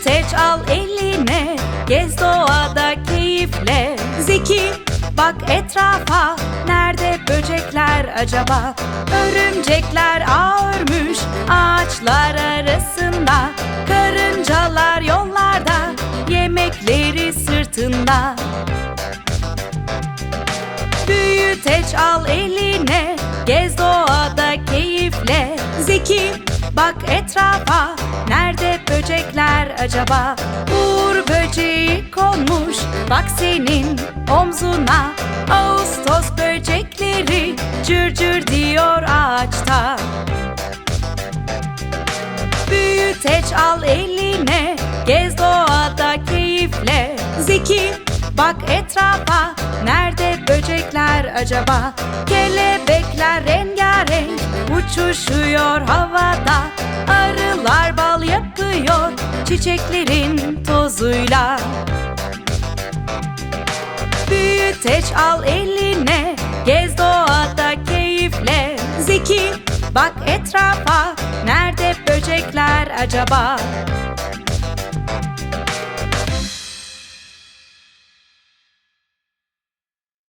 Büyüteç al eline. Gez doğada keyifle. Zeki bak etrafa. Nerede böcekler acaba? Örümcekler ağ örmüş Ağaçlar arasında. Karıncalar yollarda Yemekleri sırtında. Büyüteç al eline. Gez doğada keyifle. Zeki bak etrafa. Nerede böcekler acaba Uğur böceği konmuş? Bak senin omzuna Ağustos böcekleri Cır cır diyor ağaçta. Büyüteç al eline Gez doğada keyifle. Zeki bak etrafa Nerede böcekler acaba? Kelebekler rengarenk Uçuşuyor havada Çiçeklerin tozuyla. Büyüteç al eline Gez doğada keyifle. Zeki bak etrafa Nerede böcekler acaba